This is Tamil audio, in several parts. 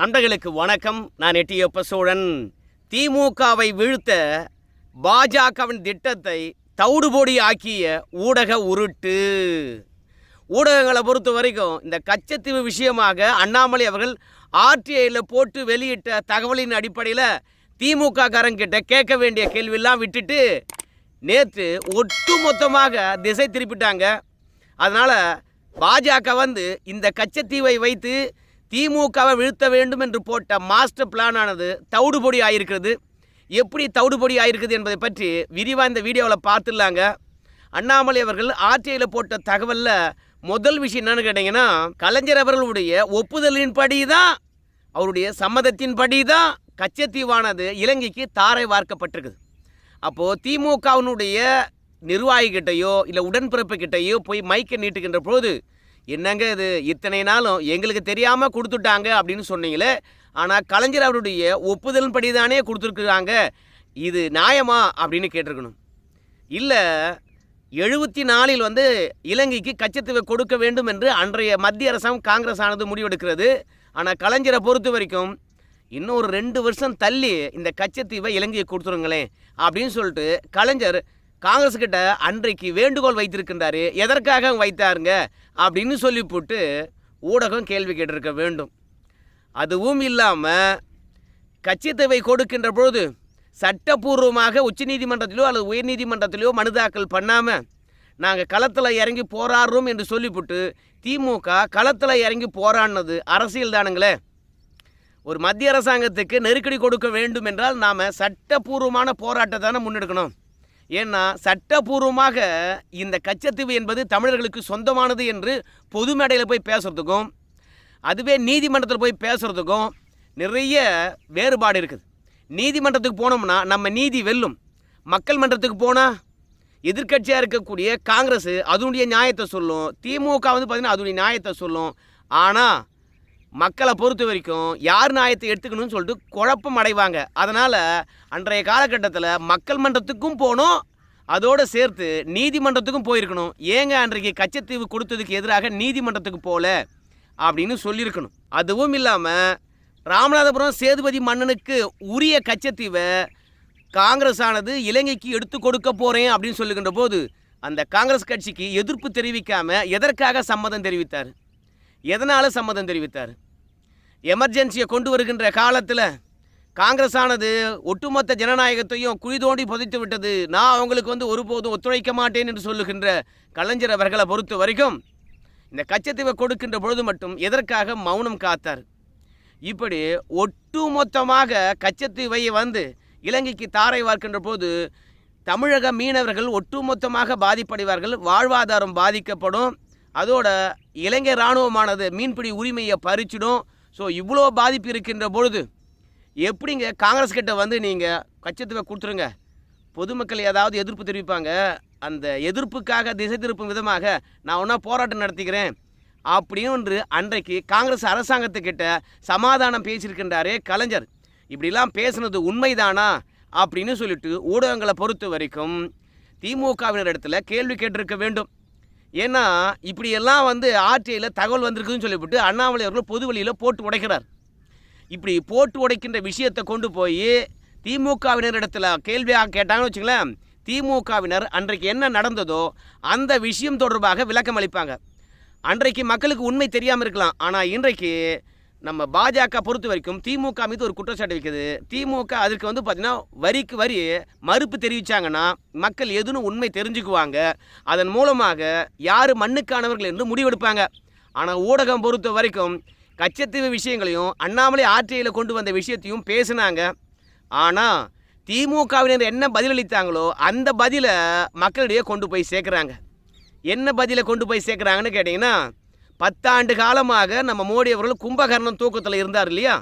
நண்பர்களுக்கு வணக்கம். நான் எட்டியப்ப சோழன். திமுகவை வீழ்த்த பாஜகவின் திட்டத்தை தவிடுபொடி ஆக்கிய ஊடக உருட்டு. ஊடகங்களை பொறுத்த வரைக்கும் இந்த கச்சத்தீவு விஷயமாக அண்ணாமலை அவர்கள் ஆர்டிஐயில் போட்டு வெளியிட்ட தகவலின் அடிப்படையில் திமுக காரங்கிட்ட கேட்க வேண்டிய கேள்வியெல்லாம் விட்டுட்டு நேற்று ஒட்டுமொத்தமாக திசை திருப்பிட்டாங்க. அதனால் பாஜக வந்து இந்த கச்சத்தீவை வைத்து திமுகவை வீழ்த்த வேண்டும் என்று போட்ட மாஸ்டர் பிளானானது தவிடுபொடி ஆயிருக்கிறது எப்படி தவிடுபொடி ஆயிருக்குது என்பதை பற்றி விரிவாக இந்த வீடியோவில் பார்த்துடலாங்க. அண்ணாமலை அவர்கள் ஆர்டிஐயில் போட்ட தகவலில் முதல் விஷயம் என்னன்னு கேட்டிங்கன்னா கலைஞர் அவர்களுடைய ஒப்புதலின்படி தான் அவருடைய சம்மதத்தின்படி தான் கச்சத்தீவானது இலங்கைக்கு தாரை வார்க்கப்பட்டிருக்குது. அப்போது திமுகவினுடைய நிர்வாகிகிட்டையோ இல்லை உடன்பிறப்புக்கிட்டையோ போய் மைக்கை நீட்டுகின்ற போது என்னங்க இது? இத்தனை நாளும் எங்களுக்கு தெரியாமல் கொடுத்துட்டாங்க அப்படின்னு சொன்னீங்களே ஆனால் கலைஞர் அவருடைய ஒப்புதலின்படி தானே கொடுத்துருக்குறாங்க இது நியாயமா அப்படின்னு கேட்டிருக்கணும். இல்லை எழுபத்தி நாலில் வந்து இலங்கைக்கு கச்சத்தீவை கொடுக்க வேண்டும் என்று அன்றைய மத்திய அரசாங்கம் காங்கிரஸ் ஆனது முடிவெடுக்கிறது. ஆனால் கலைஞரை பொறுத்த வரைக்கும் இன்னும் ஒரு ரெண்டு வருஷம் தள்ளி இந்த கச்சத்தீவை இலங்கையை கொடுத்துருங்களேன் அப்படின்னு சொல்லிட்டு கலைஞர் காங்கிரஸ் கிட்ட அன்றைக்கு வேண்டுகோள் வைத்திருக்கின்றாரு எதற்காக வைத்தாருங்க? அப்படின்னு சொல்லி போட்டு ஊடகம் கேள்வி கேட்டிருக்க வேண்டும். அதுவும் இல்லாமல் கட்சித்தேவை கொடுக்கின்ற பொழுது சட்டப்பூர்வமாக உச்சநீதிமன்றத்திலோ அல்லது உயர்நீதிமன்றத்திலோ மனு தாக்கல் பண்ணாமல் நாங்கள் களத்தில் இறங்கி போராடுறோம் என்று சொல்லிவிட்டு திமுக களத்தில் இறங்கி போராடினது அரசியல் தானுங்களே. ஒரு மத்திய அரசாங்கத்துக்கு நெருக்கடி கொடுக்க வேண்டும் என்றால் நாம் சட்டப்பூர்வமான போராட்டத்தை தானே முன்னெடுக்கணும். ஏன்னா சட்டபூர்வமாக இந்த கச்சத்தீவு என்பது தமிழர்களுக்கு சொந்தமானது என்று பொது மேடையில் போய் பேசுகிறதுக்கும் அதுவே நீதிமன்றத்தில் போய் பேசுகிறதுக்கும் நிறைய வேறுபாடு இருக்குது. நீதிமன்றத்துக்கு போனோம்னா நம்ம நீதி வெல்லும். மக்கள் மன்றத்துக்கு போனால் எதிர்க்கட்சியாக இருக்கக்கூடிய காங்கிரஸ் அதனுடைய நியாயத்தை சொல்லும். திமுக வந்து பார்த்திங்கன்னா அதனுடைய நியாயத்தை சொல்லும். ஆனால் மக்களை பொறுத்த வரைக்கும் யார் நியாயத்தை எடுத்துக்கணும்னு சொல்லிட்டு குழப்பம் அடைவாங்க. அதனால் அன்றைய காலகட்டத்தில் மக்கள் மன்றத்துக்கும் போகணும் அதோடு சேர்த்து நீதிமன்றத்துக்கும் போயிருக்கணும். ஏங்க அன்றைக்கு கச்சத்தீவு கொடுத்ததுக்கு எதிராக நீதிமன்றத்துக்கு போகல அப்படின்னு சொல்லியிருக்கணும். அதுவும் இல்லாமல் ராமநாதபுரம் சேதுபதி மன்னனுக்கு உரிய கச்சத்தீவை காங்கிரஸ் ஆனது இலங்கைக்கு எடுத்து கொடுக்க போகிறேன் அப்படின்னு சொல்லுகின்ற போது அந்த காங்கிரஸ் கட்சிக்கு எதிர்ப்பு தெரிவிக்காமல் எதற்காக சம்மதம் தெரிவித்தார்? எதனால் சம்மதம் தெரிவித்தார்? எமர்ஜென்சியை கொண்டு வருகின்ற காலத்தில் காங்கிரஸ் ஆனது ஒட்டுமொத்த ஜனநாயகத்தையும் குழி தோண்டி புதைத்து விட்டது. நான் அவங்களுக்கு வந்து ஒருபோதும் ஒத்துழைக்க மாட்டேன் என்று சொல்லுகின்ற கலைஞர் அவர்களை பொறுத்த வரைக்கும் இந்த கச்சத்தீவை கொடுக்கின்ற பொழுது மட்டும் எதற்காக மௌனம் காத்தார்? இப்படி ஒட்டுமொத்தமாக கச்சத்தீவை வந்து இலங்கைக்கு தாரை வார்க்கின்ற போது தமிழக மீனவர்கள் ஒட்டுமொத்தமாக பாதிப்படைவார்கள் வாழ்வாதாரம் பாதிக்கப்படும். அதோட இலங்கை இராணுவமானது மீன்பிடி உரிமையை பறிச்சிடும். ஸோ இவ்வளோ பாதிப்பு இருக்கின்ற பொழுது எப்படிங்க காங்கிரஸ் கிட்ட வந்து நீங்கள் கச்சத்துவை கொடுத்துருங்க? பொதுமக்கள் ஏதாவது எதிர்ப்பு தெரிவிப்பாங்க? அந்த எதிர்ப்புக்காக திசை திருப்பும் விதமாக நான் ஒன்றா போராட்டம் நடத்திக்கிறேன். அப்படின்னு அன்றைக்கு காங்கிரஸ் அரசாங்கத்துக்கிட்ட சமாதானம் பேசியிருக்கின்றாரே கலைஞர். இப்படிலாம் பேசுனது உண்மைதானா? அப்படின்னு சொல்லிட்டு ஊடகங்களை பொறுத்த வரைக்கும் திமுகவினர் இடத்துல கேள்வி கேட்டிருக்க வேண்டும். ஏன்னா இப்படியெல்லாம் வந்து ஆர்டிஐயில் தகவல் வந்திருக்குதுன்னு சொல்லிவிட்டு அண்ணாமலை அவர்கள் பொது வழியில் போட்டு உடைக்கிறார். இப்படி போட்டு உடைக்கின்ற விஷயத்தை கொண்டு போய் திமுகவினரிடத்தில் கேள்வியாக கேட்டாங்கன்னு வச்சுங்களேன் திமுகவினர் அன்றைக்கு என்ன நடந்ததோ அந்த விஷயம் தொடர்பாக விளக்கம் அளிப்பாங்க அன்றைக்கு மக்களுக்கு உண்மை தெரியாமல் இருக்கலாம். ஆனால் இன்றைக்கு நம்ம பாஜக பொறுத்த வரைக்கும் திமுக மீது ஒரு குற்றச்சாட்டு வைக்குது. திமுக அதற்கு வந்து பார்த்திங்கன்னா வரிக்கு வரி மறுப்பு தெரிவித்தாங்கன்னா மக்கள் எதுன்னு உண்மை தெரிஞ்சுக்குவாங்க. அதன் மூலமாக யார் மண்ணுக்கானவர்கள் என்று முடிவெடுப்பாங்க. ஆனால் ஊடகம் பொறுத்த வரைக்கும் கச்சத்தீவு விஷயங்களையும் அண்ணாமலை ஆர்டிஐயில் கொண்டு வந்த விஷயத்தையும் பேசினாங்க. ஆனால் திமுகவினர் என்ன பதிலளித்தாங்களோ அந்த பதிலை மக்களிடையே கொண்டு போய் சேர்க்குறாங்க. என்ன பதிலை கொண்டு போய் சேர்க்குறாங்கன்னு கேட்டிங்கன்னா பத்தாண்டு காலமாக நம்ம மோடி அவர்கள் கும்பகர்ணம் தூக்கத்தில் இருந்தார் இல்லையா?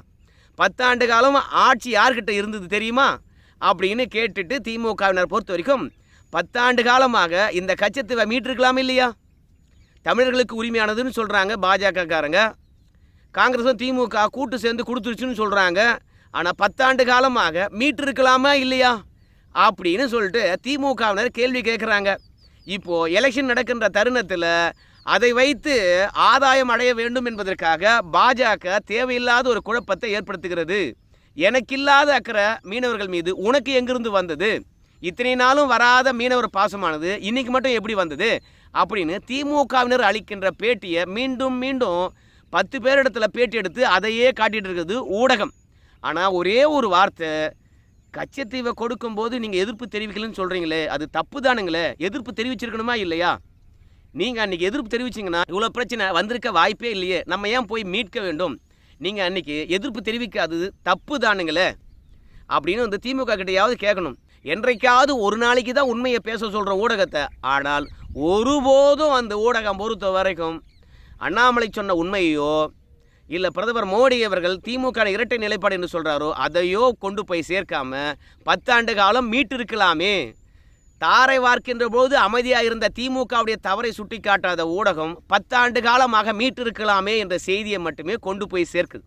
பத்தாண்டு காலம் ஆட்சி யார்கிட்ட இருந்தது தெரியுமா? அப்படின்னு கேட்டுட்டு திமுகவினர் பொறுத்த வரைக்கும் பத்தாண்டு காலமாக இந்த கச்சத்துவை மீட்டிருக்கலாம் இல்லையா? தமிழர்களுக்கு உரிமையானதுன்னு சொல்கிறாங்க பாஜகக்காரங்க. காங்கிரஸும் திமுக கூட்டு சேர்ந்து கொடுத்துருச்சுன்னு சொல்கிறாங்க ஆனால் பத்தாண்டு காலமாக மீட்டிருக்கலாமா இல்லையா? அப்படின்னு சொல்லிட்டு திமுகவினர் கேள்வி கேட்குறாங்க இப்போது எலெக்ஷன் நடக்கின்ற தருணத்தில் அதை வைத்து ஆதாயம் அடைய வேண்டும் என்பதற்காக பாஜக தேவையில்லாத ஒரு குழப்பத்தை ஏற்படுத்துகிறது. எனக்கில்லாத அக்கறை மீனவர்கள் மீது. உனக்கு எங்கிருந்து வந்தது? இத்தனை நாளும் வராத மீனவர் பாசமானது. இன்னைக்கு மட்டும் எப்படி வந்தது? அப்படின்னு திமுகவினர் அளிக்கின்ற பேட்டியை மீண்டும் மீண்டும் பத்து பேரிடத்துல பேட்டி எடுத்து அதையே காட்டிட்டு இருக்குது ஊடகம். ஆனால் ஒரே ஒரு வார்த்தை கச்சத்தீவை கொடுக்கும்போது நீங்கள் எதிர்ப்பு தெரிவிக்கலன்னு சொல்கிறீங்களே அது தப்பு தானுங்களே. எதிர்ப்பு தெரிவிச்சிருக்கணுமா இல்லையா? நீங்கள் அன்றைக்கி எதிர்ப்பு தெரிவிச்சிங்கன்னா இவ்வளோ பிரச்சனை வந்திருக்க வாய்ப்பே இல்லையே. நம்ம ஏன் போய் மீட்க வேண்டும்? நீங்கள் அன்றைக்கி எதிர்ப்பு தெரிவிக்காதது தப்பு தானுங்களே. அப்படின்னு வந்து திமுக கிட்டையாவது கேட்கணும். என்றைக்காவது ஒரு நாளைக்கு தான் உண்மையை பேச சொல்கிற ஊடகத்தை. ஆனால் ஒருபோதும் அந்த ஊடகம் பொறுத்த வரைக்கும் அண்ணாமலை சொன்ன உண்மையோ இல்லை பிரதமர் மோடி அவர்கள் திமுக இரட்டை நிலைப்பாடு என்று சொல்கிறாரோ அதையோ கொண்டு போய் சேர்க்காம பத்தாண்டு காலம் மீட்டிருக்கலாமே. தாரை வார்க்கின்ற போது அமைதியாக இருந்த திமுகவுடைய தவறை சுட்டிக்காட்டாத ஊடகம் பத்தாண்டு காலமாக மீட்டிருக்கலாமே என்ற செய்தியை மட்டுமே கொண்டு போய் சேர்க்குது.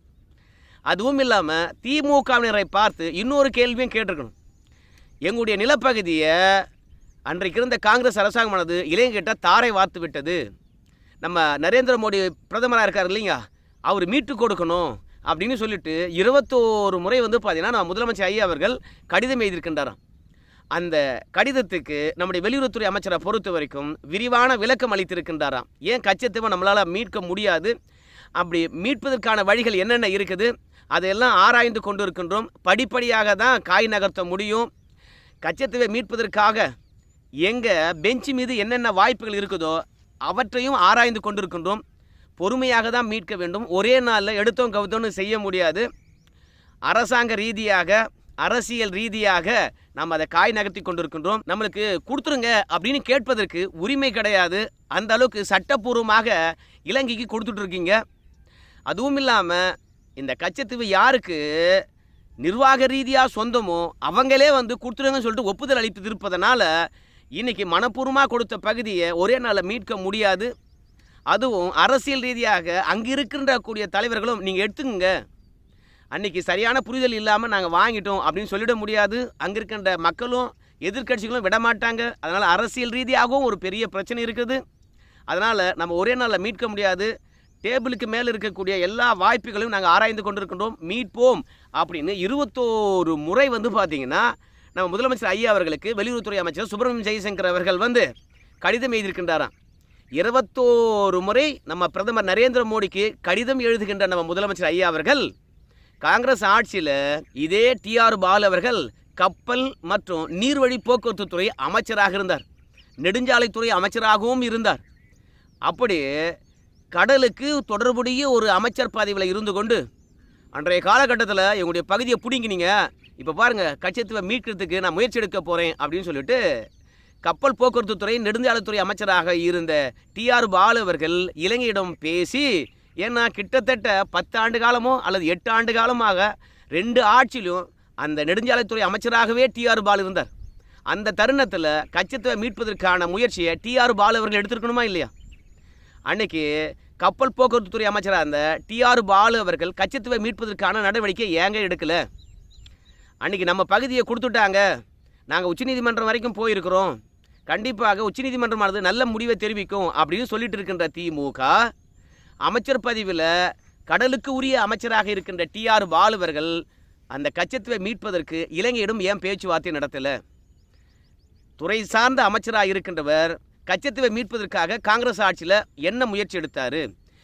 அதுவும் இல்லாமல் திமுகவினரை பார்த்து இன்னொரு கேள்வியும் கேட்டிருக்கணும். எங்களுடைய நிலப்பகுதியை அன்றைக்கு இருந்த காங்கிரஸ் அரசாங்கமானது இளைஞர்கிட்ட தாரை வார்த்து விட்டது. நம்ம நரேந்திர மோடி பிரதமராக இருக்கார் இல்லைங்க அவர் மீட்டு கொடுக்கணும் அப்படின்னு சொல்லிட்டு இருபத்தோரு முறை வந்து பார்த்தீங்கன்னா நான் முதலமைச்சர் ஐயா அவர்கள் கடிதம் எழுதியிருக்கின்றாராம். அந்த கடிதத்துக்கு நம்முடைய வெளியுறவுத்துறை அமைச்சரை பொறுத்த வரைக்கும் விரிவான விளக்கம் அளித்திருக்கின்றாராம். ஏன் கச்சத்தீவை நம்மளால் மீட்க முடியாது? அப்படி மீட்பதற்கான வழிகள் என்னென்ன இருக்குது? அதையெல்லாம் ஆராய்ந்து கொண்டு இருக்கின்றோம் படிப்படியாக தான் காய் நகர்த்த முடியும். கச்சத்தீவை மீட்பதற்காக எங்கள் பெஞ்ச் மீது என்னென்ன வாய்ப்புகள் இருக்குதோ அவற்றையும் ஆராய்ந்து கொண்டிருக்கின்றோம். பொறுமையாக தான் மீட்க வேண்டும். ஒரே நாளில் எடுத்தோம் கவுத்தோன்னு செய்ய முடியாது. அரசாங்க ரீதியாக அரசியல் ரீதியாக நாம் அதை காய் நகர்த்தி கொண்டிருக்கின்றோம். நம்மளுக்கு கொடுத்துருங்க அப்படின்னு கேட்பதற்கு உரிமை கிடையாது. அந்த அளவுக்கு சட்டப்பூர்வமாக இலங்கைக்கு கொடுத்துட்டு இருக்கீங்க. அதுவும் இல்லாமல் இந்த கச்சத்தீவு யாருக்கு நிர்வாக ரீதியாக சொந்தமோ அவங்களே வந்து கொடுத்துருங்கன்னு சொல்லிட்டு ஒப்புதல் அளித்து இருப்பதனால இன்றைக்கி மனப்பூர்வமாக கொடுத்த பகுதியை ஒரே நாளில் மீட்க முடியாது. அதுவும் அரசியல் ரீதியாக அங்கே இருக்கின்ற கூடிய தலைவர்களும் நீங்கள் எடுத்துக்கோங்க. அன்னைக்கு சரியான புரிதல் இல்லாமல் நாங்கள் வாங்கிட்டோம் அப்படின்னு சொல்லிட முடியாது. அங்கே இருக்கின்ற மக்களும் எதிர்க்கட்சிகளும் விட மாட்டாங்க அதனால் அரசியல் ரீதியாகவும் ஒரு பெரிய பிரச்சனை இருக்குது. அதனால் நம்ம ஒரே நாளில் மீட்க முடியாது. டேபிளுக்கு மேலே இருக்கக்கூடிய எல்லா வாய்ப்புகளையும் நாங்கள் ஆராய்ந்து கொண்டிருக்கின்றோம். மீட்போம் அப்படின்னு இருபத்தோரு முறை வந்து பார்த்திங்கன்னா நம்ம முதலமைச்சர் ஐயா அவர்களுக்கு வெளியுறவுத்துறை அமைச்சர் சுப்பிரமணியம் ஜெய்சங்கர் அவர்கள் வந்து கடிதம் எழுதியிருக்கின்றாராம். இருபத்தோரு முறை நம்ம பிரதமர் நரேந்திர மோடிக்கு கடிதம் எழுதுகின்ற நம்ம முதலமைச்சர் ஐயா அவர்கள் காங்கிரஸ் ஆட்சியில் இதே டிஆர் பாலு அவர்கள் கப்பல் மற்றும் நீர்வழி போக்குவரத்து துறை அமைச்சராக இருந்தார். நெடுஞ்சாலைத்துறை அமைச்சராகவும் இருந்தார். அப்படி கடலுக்கு தொடர்புடைய ஒரு அமைச்சர் பதவியில் இருந்து கொண்டு அன்றைய காலகட்டத்தில் எங்களுடைய பகுதியை பிடிங்கினீங்க இப்போ பாருங்கள் கச்சத்தீவை மீட்கிறதுக்கு நான் முயற்சி எடுக்க போகிறேன் அப்படின்னு சொல்லிட்டு கப்பல் போக்குவரத்து துறை நெடுஞ்சாலைத்துறை அமைச்சராக இருந்த டிஆர் பாலு அவர்கள் இலங்கையிடம் பேசி ஏன்னா கிட்டத்தட்ட பத்து ஆண்டு காலமோ அல்லது எட்டு ஆண்டு காலமாக ரெண்டு ஆட்சியிலும் அந்த நெடுஞ்சாலைத்துறை அமைச்சராகவே டிஆர் பாலு இருந்தார். அந்த தருணத்தில் கச்சத்தை மீட்பதற்கான முயற்சியை டிஆர் பாலு அவர்கள் எடுத்திருக்கணுமா இல்லையா? அன்னைக்கு கப்பல் போக்குவரத்து துறை அமைச்சராக இருந்த டிஆர் பாலு அவர்கள் கச்சத்துவை மீட்பதற்கான நடவடிக்கை ஏங்க எடுக்கல? அன்னைக்கு நம்ம பகுதியை கொடுத்துட்டாங்க. நாங்கள் உச்சநீதிமன்றம் வரைக்கும் போயிருக்கிறோம். கண்டிப்பாக உச்சநீதிமன்றமானது நல்ல முடிவை தெரிவிக்கும் அப்படின்னு சொல்லிட்டு இருக்கின்ற திமுக அமைச்சர் பதிவில் கடலுக்கு உரிய அமைச்சராக இருக்கின்ற டிஆர் பாலுவர்கள் அந்த கச்சத்துவை மீட்பதற்கு இலங்கையிடம் ஏன் பேச்சுவார்த்தை நடத்தலை? துறை சார்ந்த அமைச்சராக இருக்கின்றவர் கச்சத்துவை மீட்பதற்காக காங்கிரஸ் ஆட்சியில் என்ன முயற்சி எடுத்தார்?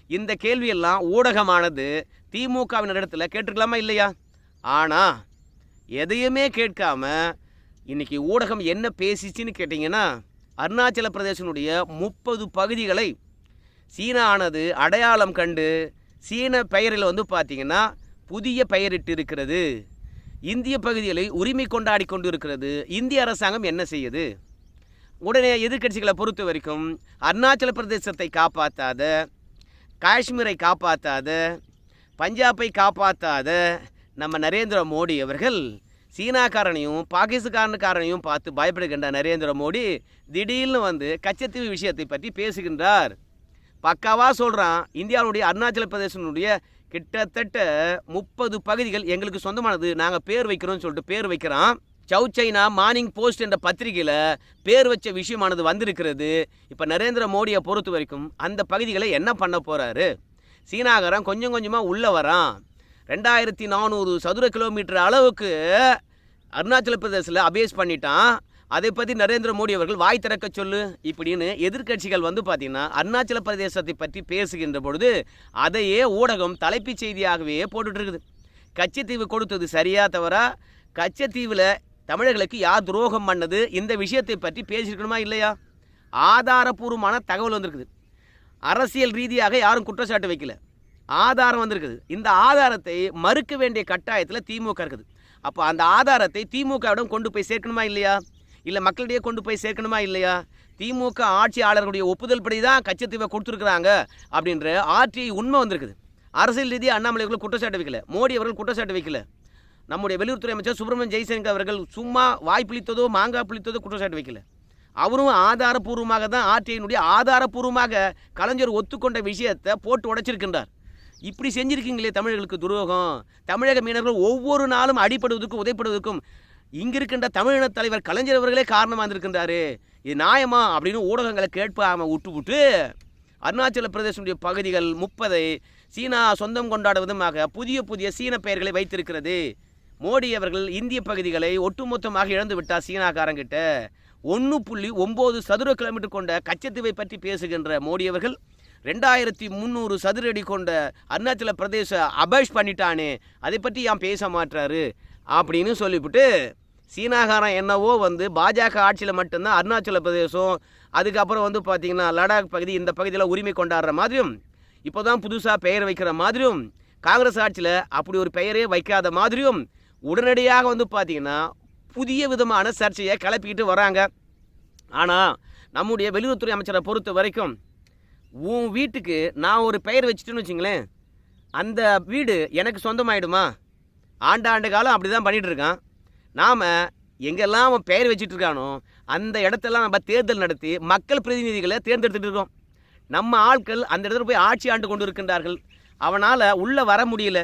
இந்த கேள்வியெல்லாம் ஊடகமானது திமுகவின் இடத்துல கேட்டிருக்கலாமா இல்லையா? ஆனால் எதையுமே கேட்காம இன்னைக்கு ஊடகம் என்ன பேசிச்சின்னு கேட்டிங்கன்னா அருணாச்சல பிரதேசனுடைய முப்பது பகுதிகளை சீனா ஆனது அடையாளம் கண்டு சீன பெயரில் வந்து பார்த்திங்கன்னா புதிய பெயரிட்டு இருக்கிறது இந்திய பகுதிகளை உரிமை கொண்டாடி கொண்டு இருக்கிறது இந்திய அரசாங்கம் என்ன செய்யுது? உடனே எதிர்க்கட்சிகளை பொறுத்த வரைக்கும் அருணாச்சல பிரதேசத்தை காப்பாற்றாத காஷ்மீரை காப்பாற்றாத பஞ்சாபை காப்பாற்றாத நம்ம நரேந்திர மோடி அவர்கள் சீனாக்காரனையும் பாகிஸ்தான்காரனையும் பார்த்து பயப்படுகின்ற நரேந்திர மோடி திடீர்னு வந்து கச்சத்தீவு விஷயத்தை பற்றி பேசுகின்றார். பக்காவாக சொல்கிறான் இந்தியாவுடைய அருணாச்சல பிரதேசனுடைய கிட்டத்தட்ட முப்பது பகுதிகள் எங்களுக்கு சொந்தமானது. நாங்கள் பேர் வைக்கிறோம்னு சொல்லிட்டு பேர் வைக்கிறான். சைனா மார்னிங் போஸ்ட் என்ற பத்திரிகையில் பேர் வச்ச விஷயமானது வந்திருக்கிறது. இப்போ நரேந்திர மோடியை பொறுத்த வரைக்கும் அந்த பகுதிகளை என்ன பண்ண போகிறாரு சீனாகரம் கொஞ்சம் கொஞ்சமாக உள்ளே வரான். ரெண்டாயிரத்தி நானூறு சதுர கிலோமீட்டர் அளவுக்கு அருணாச்சல பிரதேசில் அபேஸ் பண்ணிட்டான். அதை பற்றி நரேந்திர மோடி அவர்கள் வாய் திறக்க சொல்லு இப்படின்னு எதிர்க்கட்சிகள் வந்து பார்த்தீங்கன்னா அருணாச்சல பிரதேசத்தை பற்றி பேசுகின்ற பொழுது அதையே ஊடகம் தலைப்புச் செய்தியாகவே போட்டுட்ருக்குது கச்சத்தீவு கொடுத்தது சரியா தவிர கச்சத்தீவில் தமிழர்களுக்கு யார் துரோகம் பண்ணது? இந்த விஷயத்தை பற்றி பேசியிருக்கணுமா இல்லையா? ஆதாரபூர்வமான தகவல் வந்திருக்குது. அரசியல் ரீதியாக யாரும் குற்றச்சாட்டு வைக்கல. ஆதாரம் வந்திருக்குது. இந்த ஆதாரத்தை மறுக்க வேண்டிய கட்டாயத்தில் திமுக இருக்குது. அப்போ அந்த ஆதாரத்தை திமுகவிடம் கொண்டு போய் சேர்க்கணுமா இல்லையா? இல்லை மக்களிடையே கொண்டு போய் சேர்க்கணுமா இல்லையா? திமுக ஆட்சியாளர்களுடைய ஒப்புதல் படி தான் கச்சத்தீவை கொடுத்துருக்குறாங்க அப்படின்ற ஆர்டிஐ உண்மை வந்திருக்குது. அரசியல் ரீதியாக அண்ணாமலை அவர்கள் குற்றச்சாட்டு வைக்கல. மோடி அவர்கள் குற்றச்சாட்டு வைக்கல. நம்முடைய வெளியுறவுத்துறை அமைச்சர் சுப்பிரமணியம் ஜெய்சங்கர் அவர்கள் சும்மா வாய் புளித்ததோ மாங்காய் பிளித்ததோ குற்றச்சாட்டு வைக்கல. அவரும் ஆதாரபூர்வமாக தான் ஆர்டிஐனுடைய ஆதாரபூர்வமாக கலைஞர் ஒத்துக்கொண்ட விஷயத்தை போட்டு உடைச்சிருக்கின்றார். இப்படி செஞ்சிருக்கீங்களே தமிழர்களுக்கு துரோகம். தமிழக மீனவர்கள் ஒவ்வொரு நாளும் அடிப்படுவதற்கும் உதைப்படுவதற்கும் இங்கே இருக்கின்ற தமிழின தலைவர் கலைஞர் அவர்களே காரணமாக இருந்திருக்கின்றாரு. இது நியாயமா அப்படின்னு ஊடகங்களை கேட்பாம விட்டு விட்டு அருணாச்சல பிரதேசனுடைய பகுதிகள் முப்பதை சீனா சொந்தம் கொண்டாடுவதுமாக விதமாக புதிய புதிய சீன பெயர்களை வைத்திருக்கிறது. மோடி அவர்கள் இந்திய பகுதிகளை ஒட்டுமொத்தமாக இழந்து விட்டார் சீனாக்காரங்கிட்ட. ஒன்று புள்ளி ஒம்பது சதுர கிலோமீட்டர் கொண்ட கச்சத்தீவை பற்றி பேசுகின்ற மோடி அவர்கள் ரெண்டாயிரத்தி முந்நூறு சதுர அடி கொண்ட அருணாச்சல பிரதேச அபேஷ் பண்ணிட்டானே. அதை பற்றி ஏன் பேச மாட்டாரு அப்படின்னு சொல்லிவிட்டு சீனாகாரம் என்னவோ வந்து பாஜக ஆட்சியில் மட்டும்தான் அருணாச்சல பிரதேசம் அதுக்கப்புறம் வந்து பார்த்திங்கன்னா லடாக் பகுதி இந்த பகுதியில் உரிமை கொண்டாடுற மாதிரியும் இப்போ தான் புதுசாக பெயர் வைக்கிற மாதிரியும் காங்கிரஸ் ஆட்சியில் அப்படி ஒரு பெயரே வைக்காத மாதிரியும் உடனடியாக வந்து பார்த்திங்கன்னா புதிய விதமான சர்ச்சையை கிளப்பிக்கிட்டு வராங்க. ஆனால் நம்முடைய வெளியுறவுத்துறை அமைச்சரை பொறுத்த வரைக்கும் உன் வீட்டுக்கு நான் ஒரு பெயர் வச்சுட்டேன்னு வச்சுங்களேன் அந்த வீடு எனக்கு சொந்தமாயிடுமா? ஆண்டாண்டு காலம் அப்படி தான் பண்ணிகிட்டு இருக்கான். நாம் எங்கெல்லாம் அவன் பெயர் வச்சுட்டு இருக்கானோ அந்த இடத்தெல்லாம் நம்ம தேர்தல் நடத்தி மக்கள் பிரதிநிதிகளை தேர்ந்தெடுத்துட்டு இருக்கோம். நம்ம ஆட்கள் அந்த இடத்துல போய் ஆட்சி ஆண்டு கொண்டு இருக்கின்றார்கள். அவனால் உள்ளே வர முடியல.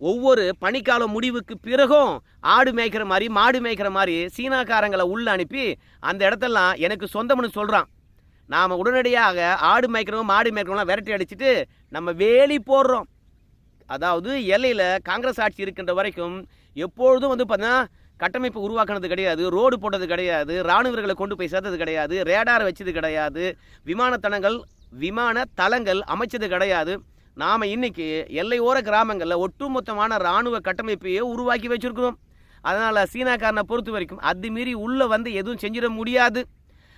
ஒவ்வொரு பனிக்கால முடிவுக்கு பிறகும் ஆடு மேய்க்கிற மாதிரி மாடு மேய்க்கிற மாதிரி சீனாக்காரங்களை உள்ளே அனுப்பி அந்த இடத்தெல்லாம் எனக்கு சொந்தம்னு சொல்கிறான் நாம் உடனடியாக ஆடு மேய்க்கிறவங்க மாடு மேய்க்கிறவங்களாம் விரட்டி அடிச்சிட்டு நம்ம வேலி போடுறோம். அதாவது எல்லையில் காங்கிரஸ் ஆட்சி இருக்கின்ற வரைக்கும் எப்பொழுதும் வந்து பார்த்தீங்கன்னா கட்டமைப்பு உருவாக்குனது கிடையாது ரோடு போட்டது கிடையாது இராணுவர்களை கொண்டு போய் சேர்த்தது கிடையாது ரேடார் வச்சது கிடையாது விமானத்தனங்கள் விமான தளங்கள் அமைச்சது கிடையாது. நாம் இன்னைக்கு எல்லையோர கிராமங்களில் ஒட்டுமொத்தமான இராணுவ கட்டமைப்பையே உருவாக்கி வச்சுருக்கிறோம். அதனால் சீனாக்காரனை பொறுத்த வரைக்கும் அது மீறி உள்ளே வந்து எதுவும் செஞ்சிட முடியாது.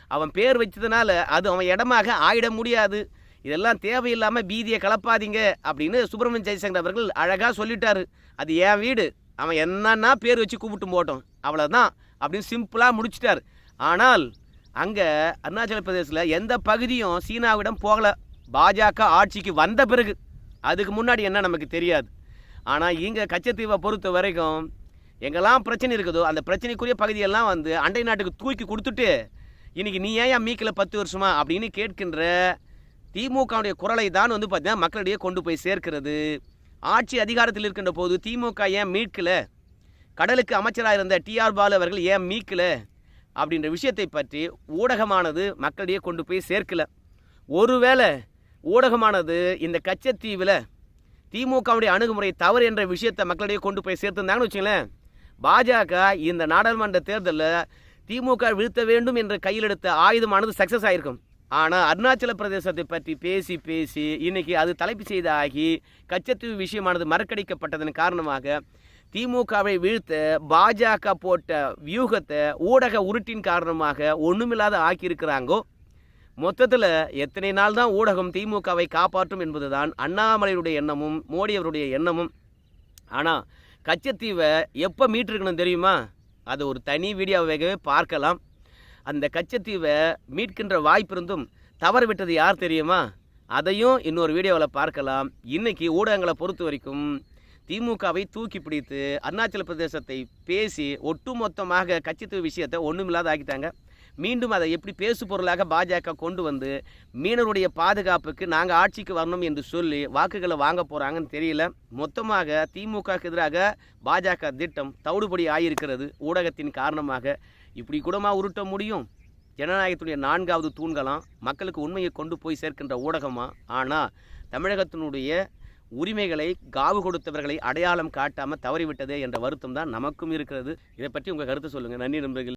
அவன் பேர் வச்சதுனால அது அவன் இடமாக ஆயிட முடியாது. இதெல்லாம் தேவையில்லாமல் பீதியை கலப்பாதீங்க அப்படின்னு சுப்பிரமணிய ஜெயசங்கர் அவர்கள் அழகாக சொல்லிட்டாரு. அது என் வீடு. அவன் என்னன்னா பேர் வச்சு கூப்பிட்டு போட்டோம் அவ்வளோதான் அப்படின்னு சிம்பிளாக முடிச்சிட்டார். ஆனால் அங்கே அருணாச்சல பிரதேசத்தில் எந்த பகுதியும் சீனாவிடம் போகலை. பாஜக ஆட்சிக்கு வந்த பிறகு. அதுக்கு முன்னாடி என்ன நமக்கு தெரியாது. ஆனால் இங்கே கச்சத்தீவை பொறுத்த வரைக்கும் எங்கெல்லாம் பிரச்சனை இருக்குதோ அந்த பிரச்சனைக்குரிய பகுதியெல்லாம் வந்து அண்டை நாட்டுக்கு தூக்கி கொடுத்துட்டு இன்றைக்கி நீ ஏன் மீக்கில் பத்து வருஷமா? அப்படின்னு கேட்கின்ற திமுகவுடைய குரலை தான் வந்து பார்த்தீங்கன்னா மக்களிடையே கொண்டு போய் சேர்க்கிறது. ஆட்சி அதிகாரத்தில் இருக்கின்ற போது திமுக ஏன் மீட்கல? கடலுக்கு அமைச்சராக இருந்த டிஆர் பாலு அவர்கள் ஏன் மீட்கல? அப்படின்ற விஷயத்தை பற்றி ஊடகமானது மக்களிடையே கொண்டு போய் சேர்க்கல. ஒருவேளை ஊடகமானது இந்த கச்சத்தீவில் திமுகவுடைய அணுகுமுறை தவறு என்ற விஷயத்தை மக்களிடையே கொண்டு போய் சேர்த்துருந்தாங்கன்னு வச்சுங்களேன் பாஜக இந்த நாடாளுமன்ற தேர்தலில் திமுக வீழ்த்த வேண்டும் என்று கையில் எடுத்த ஆயுதமானது சக்ஸஸ் ஆகிருக்கும் ஆனால் அருணாச்சல பிரதேசத்தை பற்றி பேசி பேசி இன்னைக்கு அது தலைப்பு செய்தாகி கச்சத்தீவு விஷயமானது மறக்கடிக்கப்பட்டதன் காரணமாக திமுகவை வீழ்த்த பாஜக போட்ட வியூகத்தை ஊடக உருட்டின் காரணமாக ஒன்றுமில்லாத ஆக்கியிருக்கிறாங்கோ? மொத்தத்தில் எத்தனை நாள் தான் ஊடகம் திமுகவை காப்பாற்றும் என்பதுதான் அண்ணாமலையுடைய எண்ணமும் மோடி அவருடைய எண்ணமும். ஆனால் கச்சத்தீவை எப்போ மீட்டிருக்கணும் தெரியுமா? அது ஒரு தனி வீடியோவாகவே பார்க்கலாம். அந்த கச்சத்தீவை மீட்கின்ற வாய்ப்பு இருந்தும் தவறு விட்டது யார் தெரியுமா? அதையும் இன்னொரு வீடியோவில் பார்க்கலாம். இன்னைக்கு ஊடகங்களை பொறுத்த வரைக்கும் திமுகவை தூக்கி பிடித்து அருணாச்சல பிரதேசத்தை பேசி ஒட்டுமொத்தமாக கட்சித்துவ விஷயத்தை ஒன்றுமில்லாத ஆக்கிட்டாங்க. மீண்டும் அதை எப்படி பேசு பொருளாக பாஜக கொண்டு வந்து மீனவருடைய பாதுகாப்புக்கு நாங்கள் ஆட்சிக்கு வரணும் என்று சொல்லி வாக்குகளை வாங்க போகிறாங்கன்னு தெரியல. மொத்தமாக திமுகவுக்கு எதிராக பாஜக திட்டம் தவிடுபடி ஆகியிருக்கிறது ஊடகத்தின் காரணமாக. இப்படி கூடமா உருட்ட முடியும்? ஜனநாயகத்துடைய நான்காவது தூண்களாம் மக்களுக்கு உண்மையை கொண்டு போய் சேர்க்கின்ற ஊடகமா? ஆனால் தமிழகத்தினுடைய உரிமைகளை காவு கொடுத்தவர்களை அடையாளம் காட்டாமல் தவறிவிட்டதே என்ற வருத்தம் தான் நமக்கும் இருக்கிறது. இதை பற்றி உங்கள் கருத்து சொல்லுங்கள் நன்றி நண்பர்கள்.